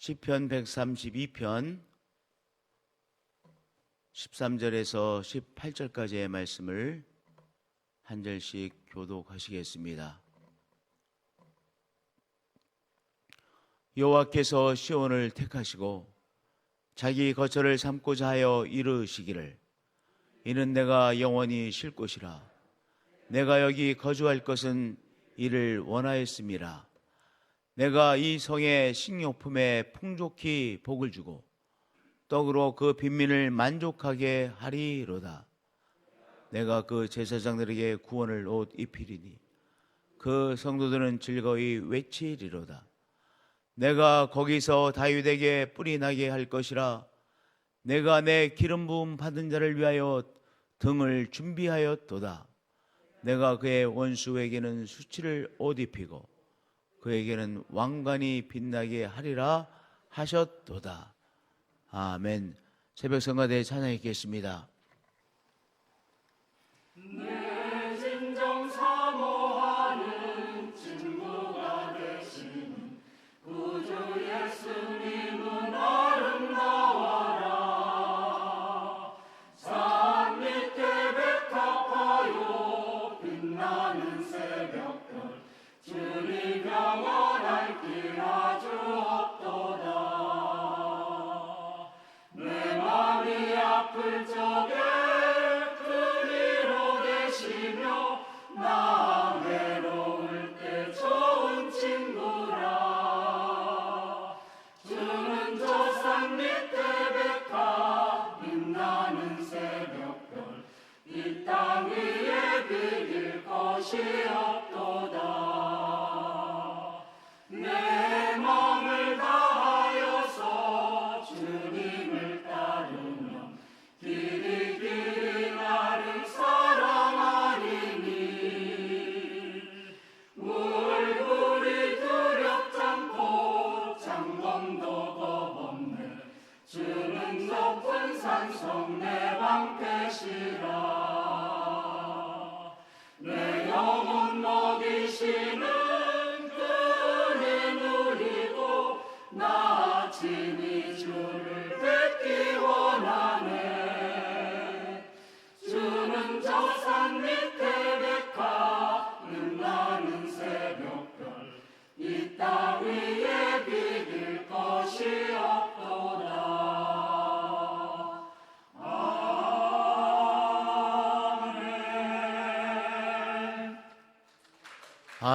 시편 132편 13절에서 18절까지의 말씀을 한 절씩 교독하시겠습니다. 여호와께서 시온을 택하시고 자기 거처를 삼고자 하여 이르시기를 이는 내가 영원히 쉴 곳이라 내가 여기 거주할 것은 이를 원하였음이라 내가 이 성의 식료품에 풍족히 복을 주고 떡으로 그 빈민을 만족하게 하리로다. 내가 그 제사장들에게 구원을 옷 입히리니 그 성도들은 즐거이 외치리로다. 내가 거기서 다윗에게 뿌리 나게 할 것이라. 내가 내 기름 부음 받은 자를 위하여 등을 준비하였도다. 내가 그의 원수에게는 수치를 옷 입히고 그에게는 왕관이 빛나게 하리라 하셨도다. 아멘. 새벽 성가대 찬양이 있겠습니다. 아플 적에 그리로 계시며 나 외로울 때 좋은 친구라. 주는 저산 밑에 백합 빛나는 새벽별 이 땅 위에 비길 것이 없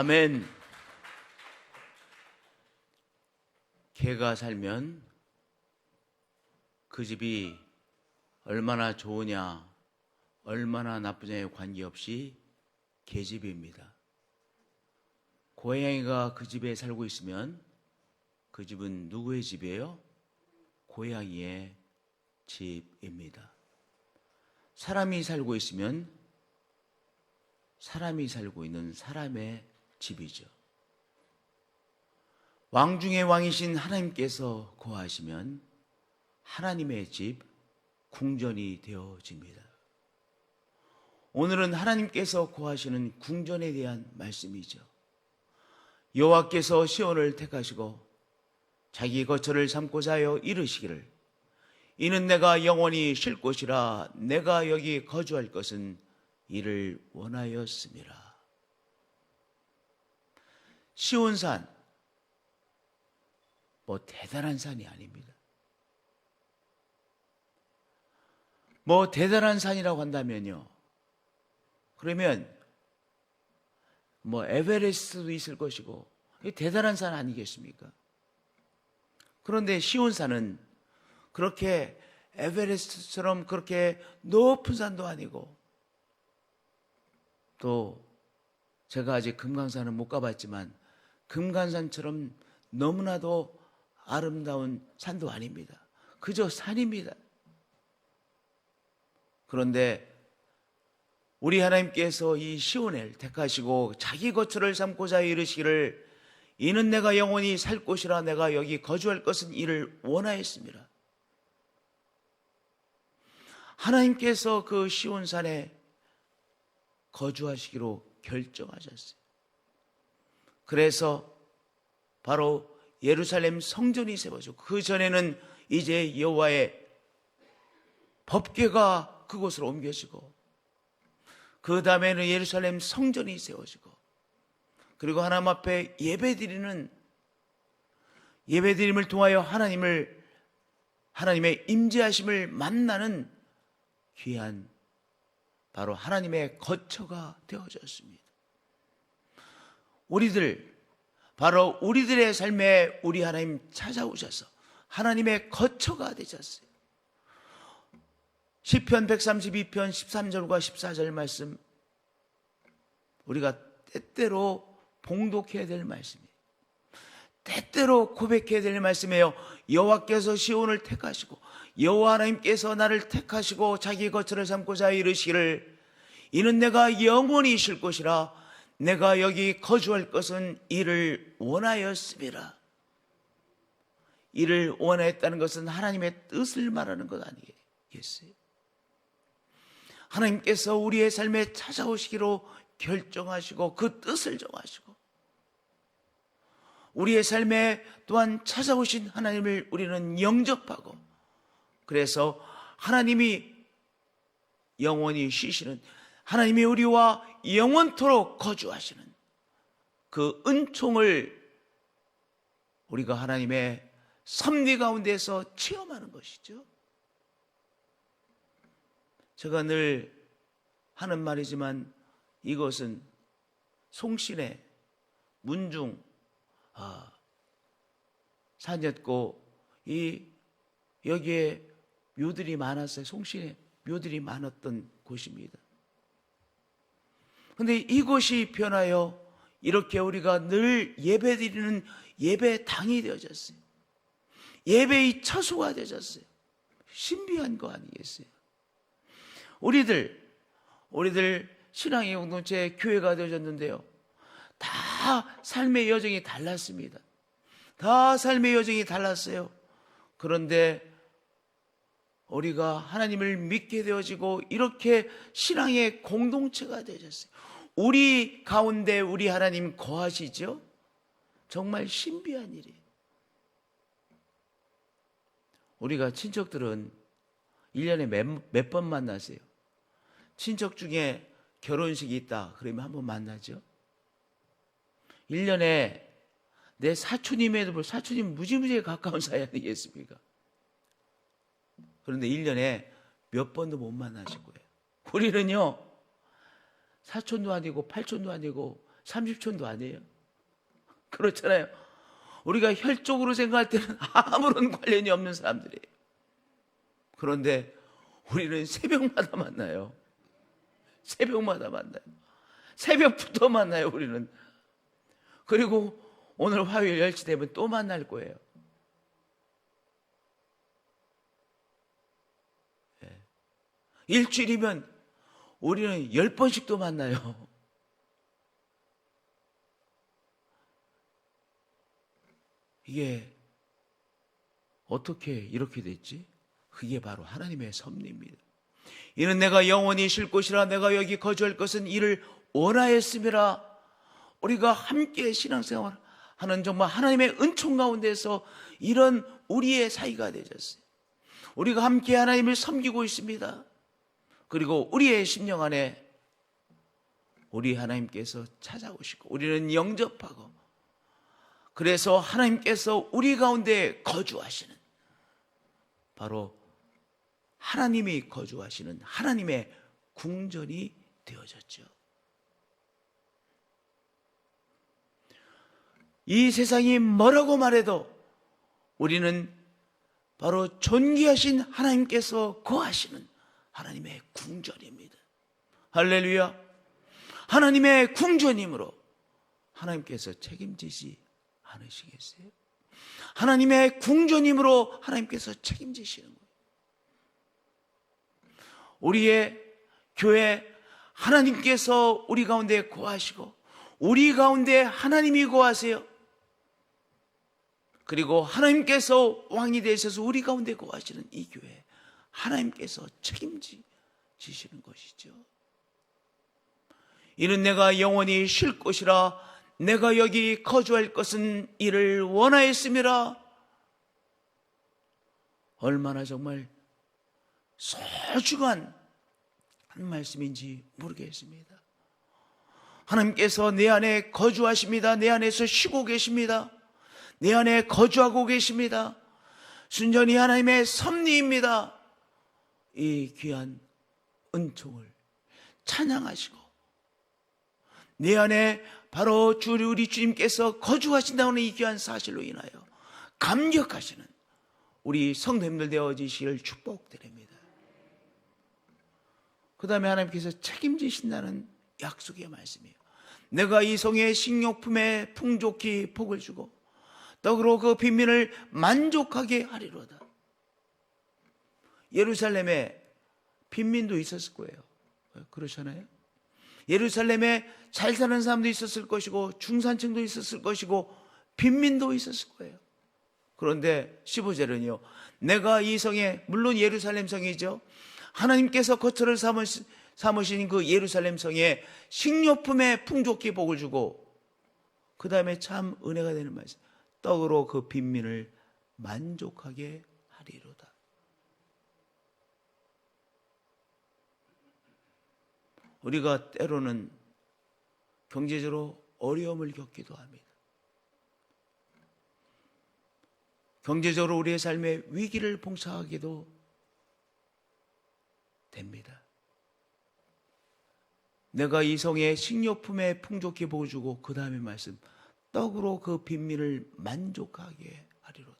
아멘. 개가 살면 그 집이 얼마나 좋으냐, 얼마나 나쁘냐에 관계없이 개집입니다. 고양이가 그 집에 살고 있으면 그 집은 누구의 집이에요? 고양이의 집입니다. 사람이 살고 있으면 사람이 살고 있는 사람의 집이죠. 왕 중의 왕이신 하나님께서 거하시면 하나님의 집, 궁전이 되어집니다. 오늘은 하나님께서 거하시는 궁전에 대한 말씀이죠. 여호와께서 시온을 택하시고 자기 거처를 삼고자 하여 이르시기를 이는 내가 영원히 쉴 곳이라 내가 여기 거주할 것은 이를 원하였습니다. 시온산 뭐 대단한 산이 아닙니다. 뭐 대단한 산이라고 한다면요. 그러면 뭐 에베레스트도 있을 것이고 대단한 산 아니겠습니까? 그런데 시온산은 그렇게 에베레스트처럼 그렇게 높은 산도 아니고 또 제가 아직 금강산은 못 가봤지만 금강산처럼 너무나도 아름다운 산도 아닙니다. 그저 산입니다. 그런데 우리 하나님께서 이 시온을 택하시고 자기 거처를 삼고자 이르시기를 이는 내가 영원히 살 곳이라 내가 여기 거주할 것은 이를 원하였습니다. 하나님께서 그 시온산에 거주하시기로 결정하셨어요. 그래서 바로 예루살렘 성전이 세워지고 그 전에는 이제 여호와의 법궤가 그곳으로 옮겨지고 그 다음에는 예루살렘 성전이 세워지고 그리고 하나님 앞에 예배드리는 예배드림을 통하여 하나님을 하나님의 임재하심을 만나는 귀한 바로 하나님의 거처가 되어졌습니다. 우리들 바로 우리들의 삶에 우리 하나님 찾아오셔서 하나님의 거처가 되셨어요. 시편 132편 13절과 14절 말씀 우리가 때때로 봉독해야 될 말씀이에요. 때때로 고백해야 될 말씀이에요. 여호와께서 시온을 택하시고 여호와 하나님께서 나를 택하시고 자기 거처를 삼고자 이르시기를 이는 내가 영원히 쉴 곳이라 내가 여기 거주할 것은 이를 원하였음이라. 이를 원하였다는 것은 하나님의 뜻을 말하는 것 아니겠어요? 하나님께서 우리의 삶에 찾아오시기로 결정하시고 그 뜻을 정하시고 우리의 삶에 또한 찾아오신 하나님을 우리는 영접하고 그래서 하나님이 영원히 쉬시는 하나님이 우리와 영원토록 거주하시는 그 은총을 우리가 하나님의 섭리 가운데서 체험하는 것이죠. 제가 늘 하는 말이지만 이것은 송신의 문중 아, 산였고 이 여기에 묘들이 많았어요. 송신에 묘들이 많았던 곳입니다. 근데 이곳이 변하여 이렇게 우리가 늘 예배 드리는 예배당이 되어졌어요. 예배의 처소가 되어졌어요. 신비한 거 아니겠어요? 우리들, 우리들 신앙의 공동체 교회가 되어졌는데요. 다 삶의 여정이 달랐습니다. 다 삶의 여정이 달랐어요. 그런데 우리가 하나님을 믿게 되어지고 이렇게 신앙의 공동체가 되어졌어요. 우리 가운데 우리 하나님 거하시죠? 정말 신비한 일이에요. 우리가 친척들은 1년에 몇번 만나세요? 친척 중에 결혼식이 있다. 그러면 한번 만나죠? 1년에 내 사촌님에도 불 사촌님 무지무지에 가까운 사이 아니겠습니까? 그런데 1년에 몇 번도 못 만나실 거예요. 우리는요, 사촌도 아니고, 팔촌도 아니고, 30촌도 아니에요. 그렇잖아요. 우리가 혈족으로 생각할 때는 아무런 관련이 없는 사람들이에요. 그런데 우리는 새벽마다 만나요. 새벽마다 만나요. 새벽부터 만나요, 우리는. 그리고 오늘 화요일 열치 되면 또 만날 거예요. 예. 일주일이면 우리는 열 번씩도 만나요. 이게 어떻게 이렇게 됐지? 그게 바로 하나님의 섭리입니다. 이는 내가 영원히 쉴 곳이라 내가 여기 거주할 것은 이를 원하였음이라 우리가 함께 신앙생활 하는 정말 하나님의 은총 가운데서 이런 우리의 사이가 되졌어요. 우리가 함께 하나님을 섬기고 있습니다. 그리고 우리의 심령 안에 우리 하나님께서 찾아오시고 우리는 영접하고 그래서 하나님께서 우리 가운데 거주하시는 바로 하나님이 거주하시는 하나님의 궁전이 되어졌죠. 이 세상이 뭐라고 말해도 우리는 바로 존귀하신 하나님께서 거하시는 하나님의 궁전입니다. 할렐루야. 하나님의 궁전이므로 하나님께서 책임지지 않으시겠어요? 하나님의 궁전이므로 하나님께서 책임지시는 거예요. 우리의 교회 하나님께서 우리 가운데 거하시고 우리 가운데 하나님이 거하세요. 그리고 하나님께서 왕이 되셔서 우리 가운데 거하시는 이 교회 하나님께서 책임지시는 것이죠. 이는 내가 영원히 쉴 것이라 내가 여기 거주할 것은 이를 원하였음이라. 얼마나 정말 소중한 한 말씀인지 모르겠습니다. 하나님께서 내 안에 거주하십니다. 내 안에서 쉬고 계십니다. 내 안에 거주하고 계십니다. 순전히 하나님의 섭리입니다. 이 귀한 은총을 찬양하시고 내 안에 바로 주 우리 주님께서 거주하신다는 이 귀한 사실로 인하여 감격하시는 우리 성도님들 되어지시기를 축복드립니다. 그 다음에 하나님께서 책임지신다는 약속의 말씀이에요. 내가 이 성의 식료품에 풍족히 복을 주고 떡으로 그 빈민을 만족하게 하리로다. 예루살렘에 빈민도 있었을 거예요. 그렇잖아요. 예루살렘에 잘 사는 사람도 있었을 것이고 중산층도 있었을 것이고 빈민도 있었을 거예요. 그런데 15절은요. 내가 이 성에 물론 예루살렘 성이죠. 하나님께서 거처를 삼으신 그 예루살렘 성에 식료품에 풍족히 복을 주고 그 다음에 참 은혜가 되는 말씀. 떡으로 그 빈민을 만족하게 하리로다. 우리가 때로는 경제적으로 어려움을 겪기도 합니다. 경제적으로 우리의 삶에 위기를 봉사하기도 됩니다. 내가 이 성에 식료품에 풍족히 보여주고 그 다음에 말씀 떡으로 그 빈민을 만족하게 하리로다.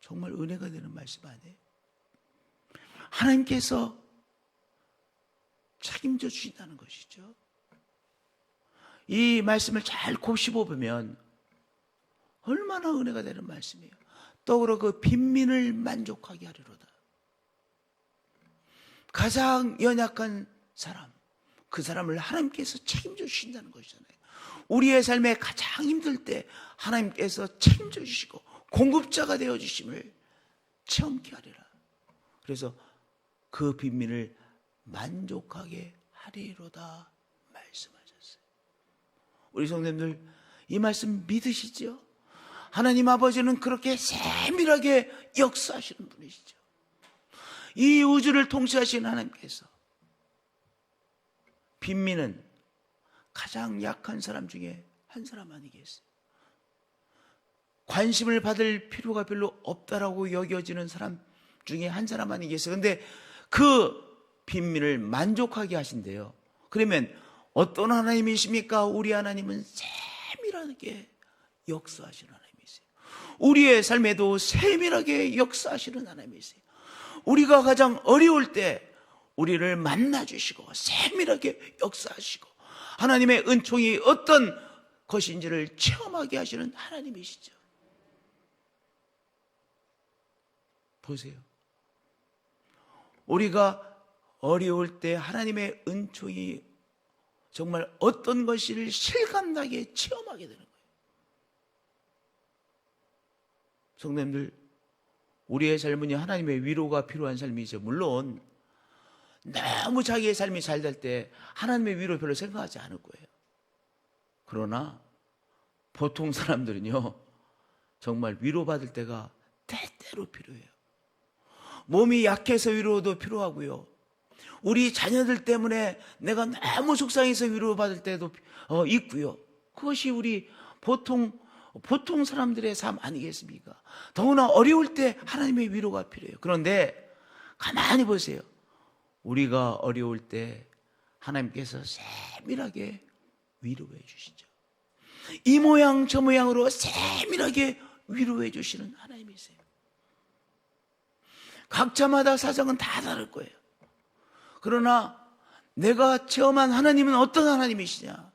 정말 은혜가 되는 말씀 아니에요? 하나님께서 책임져 주신다는 것이죠. 이 말씀을 잘 곱씹어 보면 얼마나 은혜가 되는 말씀이에요. 떡으로 그 빈민을 만족하게 하리로다. 가장 연약한 사람, 그 사람을 하나님께서 책임져 주신다는 것이잖아요. 우리의 삶에 가장 힘들 때 하나님께서 책임져 주시고 공급자가 되어 주심을 체험케 하리라. 그래서 그 빈민을 만족하게 하리로다 말씀하셨어요. 우리 성도님들 이 말씀 믿으시죠? 하나님 아버지는 그렇게 세밀하게 역사하시는 분이시죠. 이 우주를 통치하시는 하나님께서 빈민은 가장 약한 사람 중에 한 사람 아니겠어요? 관심을 받을 필요가 별로 없다라고 여겨지는 사람 중에 한 사람 아니겠어요? 근데 그 빈민을 만족하게 하신대요. 그러면 어떤 하나님이십니까? 우리 하나님은 세밀하게 역사하시는 하나님이세요. 우리의 삶에도 세밀하게 역사하시는 하나님이세요. 우리가 가장 어려울 때 우리를 만나주시고 세밀하게 역사하시고 하나님의 은총이 어떤 것인지를 체험하게 하시는 하나님이시죠. 보세요. 우리가 어려울 때 하나님의 은총이 정말 어떤 것을 실감나게 체험하게 되는 거예요. 성도님들, 우리의 삶은 하나님의 위로가 필요한 삶이죠. 물론 너무 자기의 삶이 잘 될 때 하나님의 위로 별로 생각하지 않을 거예요. 그러나 보통 사람들은요, 정말 위로받을 때가 때때로 필요해요. 몸이 약해서 위로도 필요하고요. 우리 자녀들 때문에 내가 너무 속상해서 위로받을 때도 어, 있고요. 그것이 우리 보통 보통 사람들의 삶 아니겠습니까? 더구나 어려울 때 하나님의 위로가 필요해요. 그런데 가만히 보세요. 우리가 어려울 때 하나님께서 세밀하게 위로해 주시죠. 이 모양 저 모양으로 세밀하게 위로해 주시는 하나님이세요. 각자마다 사정은 다 다를 거예요. 그러나 내가 체험한 하나님은 어떤 하나님이시냐?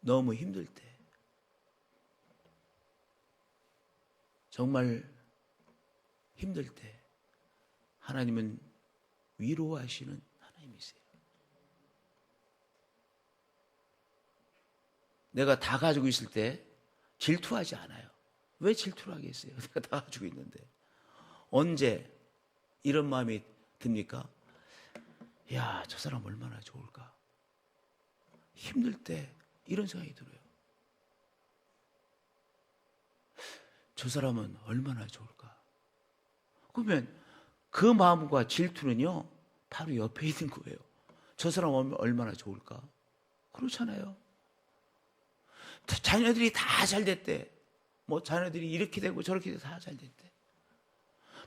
너무 힘들 때, 정말 힘들 때, 하나님은 위로하시는 하나님이세요. 내가 다 가지고 있을 때 질투하지 않아요. 왜 질투를 하겠어요? 내가 다 가지고 있는데. 언제 이런 마음이 듭니까? 야, 저 사람 얼마나 좋을까? 힘들 때 이런 생각이 들어요. 저 사람은 얼마나 좋을까? 그러면 그 마음과 질투는요, 바로 옆에 있는 거예요. 저 사람 얼- 얼마나 좋을까? 그렇잖아요. 자- 자녀들이 다 잘 됐대. 뭐 자녀들이 이렇게 되고 저렇게 되고 다 잘 됐대.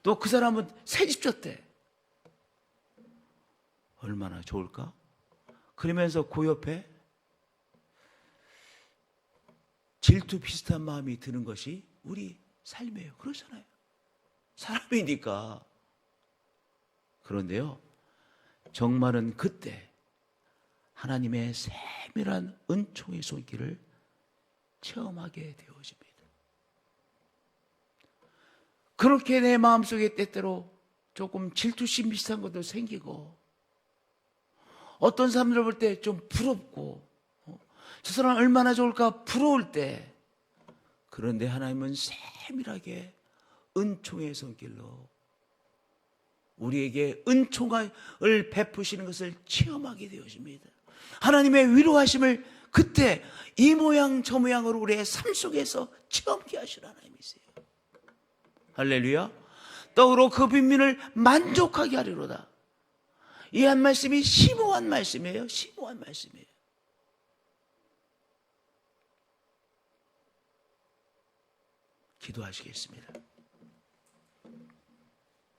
또 그 사람은 새 집 졌대. 얼마나 좋을까? 그러면서 그 옆에 질투 비슷한 마음이 드는 것이 우리 삶이에요. 그렇잖아요. 사람이니까. 그런데요, 정말은 그때 하나님의 세밀한 은총의 손길을 체험하게 되어집니다. 그렇게 내 마음속에 때때로 조금 질투심 비슷한 것도 생기고 어떤 사람들 볼때 좀 부럽고 어, 저 사람 얼마나 좋을까 부러울 때 그런데 하나님은 세밀하게 은총의 손길로 우리에게 은총을 베푸시는 것을 체험하게 되어집니다. 하나님의 위로하심을 그때 이 모양 저 모양으로 우리의 삶 속에서 체험케 하시는 하나님이세요. 할렐루야. 떡으로 그 빈민을 만족하게 하리로다. 이 한 말씀이 심오한 말씀이에요. 심오한 말씀이에요. 기도하시겠습니다.